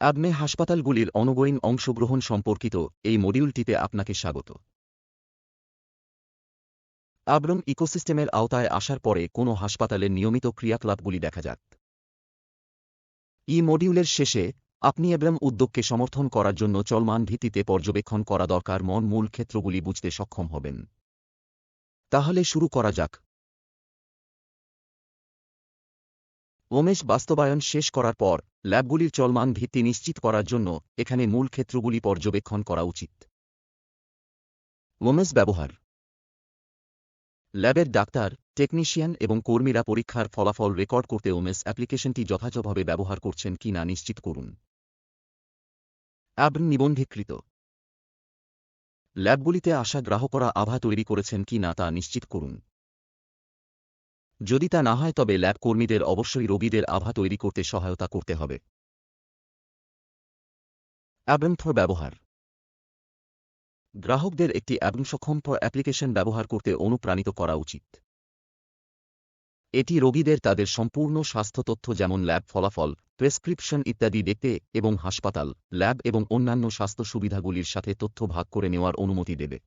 অ্যাবমে হাসপাতালগুলির ongoing অংশগ্রহণ সম্পর্কিত এই মডিউলটিতে আপনাকে স্বাগত। আব্রম ইকোসিস্টেমের আওতায় আসার পরে কোনো হাসপাতালের নিয়মিত ক্রিয়াকলাপগুলি দেখা যাক। ই মডিউলের শেষে আপনি এব্রাম উদ্যোগকে সমর্থন করার জন্য চলমান ভিত্তিতে পর্যবেক্ষণ করা দরকার মন মূল ক্ষেত্রগুলি বুঝতে সক্ষম হবেন। তাহলে শুরু করা যাক। ওমেশ বাস্তবায়ন শেষ করার পর ল্যাবগুলির চলমান ভিত্তি নিশ্চিত করার জন্য এখানে মূল ক্ষেত্রগুলি পর্যবেক্ষণ করা উচিত। ওমেস ব্যবহার। ল্যাবের ডাক্তার, টেকনিশিয়ান এবং কর্মীরা পরীক্ষার ফলাফল রেকর্ড করতে ওমেস অ্যাপ্লিকেশনটি যথাযথভাবে ব্যবহার করছেন কি না নিশ্চিত করুন। অ্যাব নিবন্ধীকৃত। ল্যাবগুলিতে আসা গ্রাহকরা আভা তৈরি করেছেন কি না তা নিশ্চিত করুন। যদি তা না হয় তবে ল্যাব কর্মীদের অবশ্যই রোগীদের আভা তৈরি করতে সহায়তা করতে হবে। অ্যাবেন্থর ব্যবহার। গ্রাহকদের একটি অ্যাবংসক্ষম অ্যাপ্লিকেশন ব্যবহার করতে অনুপ্রাণিত করা উচিত। এটি রোগীদের তাদের সম্পূর্ণ স্বাস্থ্য তথ্য যেমন ল্যাব ফলাফল, প্রেসক্রিপশন ইত্যাদি দেখতে এবং হাসপাতাল, ল্যাব এবং অন্যান্য স্বাস্থ্য সুবিধাগুলির সাথে তথ্য ভাগ করে নেওয়ার অনুমতি দেবে।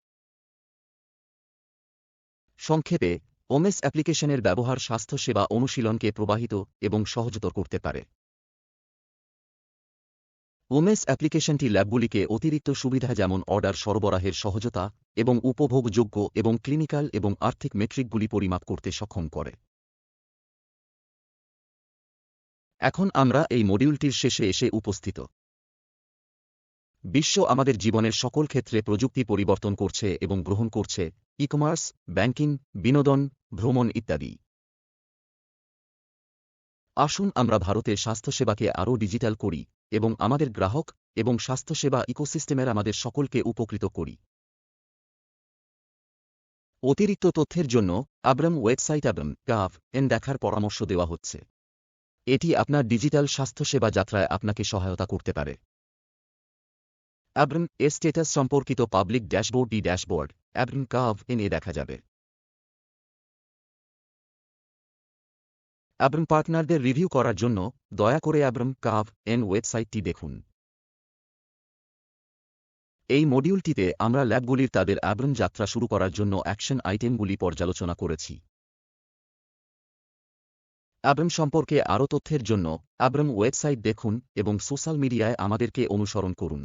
সংক্ষেপে ওমেস অ্যাপ্লিকেশনের ব্যবহার স্বাস্থ্যসেবা অনুশীলনকে প্রবাহিত এবং সহজতর করতে পারে। ওমেস অ্যাপ্লিকেশনটি ল্যাবগুলিকে অতিরিক্ত সুবিধা যেমন অর্ডার সরবরাহের সহজতা এবং উপভোগযোগ্য এবং ক্লিনিক্যাল এবং আর্থিক মেট্রিকগুলি পরিমাপ করতে সক্ষম করে। এখন আমরা এই মডিউলটির শেষে এসে উপস্থিত। বিশ্ব আমাদের জীবনের সকল ক্ষেত্রে প্রযুক্তি পরিবর্তন করছে এবং গ্রহণ করছে ই কমার্স ব্যাংকিং, বিনোদন, ভ্রমণ ইত্যাদি। আসুন আমরা ভারতে স্বাস্থ্যসেবাকে আরও ডিজিটাল করি এবং আমাদের গ্রাহক এবং স্বাস্থ্যসেবা ইকোসিস্টেমের আমাদের সকলকে উপকৃত করি। অতিরিক্ত তথ্যের জন্য আব্রাম ওয়েবসাইট আব্রাম গাভ এন দেখার পরামর্শ দেওয়া হচ্ছে। এটি আপনার ডিজিটাল স্বাস্থ্যসেবা যাত্রায় আপনাকে সহায়তা করতে পারে। অ্যাব্রাম এ স্টেটাস সম্পর্কিত পাবলিক ড্যাশবোর্ড ডি ড্যাশবোর্ড অ্যাব্রাম কাভ এন এ দেখা যাবে। অ্যাব্রাম পার্টনারদের রিভিউ করার জন্য দয়া করে অ্যাব্রাম কাভ এন ওয়েবসাইটটি দেখুন। এই মডিউলটিতে আমরা ল্যাবগুলির তাদের অ্যাব্রাম যাত্রা শুরু করার জন্য অ্যাকশন আইটেমগুলি পর্যালোচনা করেছি। অ্যাব্রাম সম্পর্কে আরও তথ্যের জন্য অ্যাব্রাম ওয়েবসাইট দেখুন এবং সোশ্যাল মিডিয়ায় আমাদেরকে অনুসরণ করুন।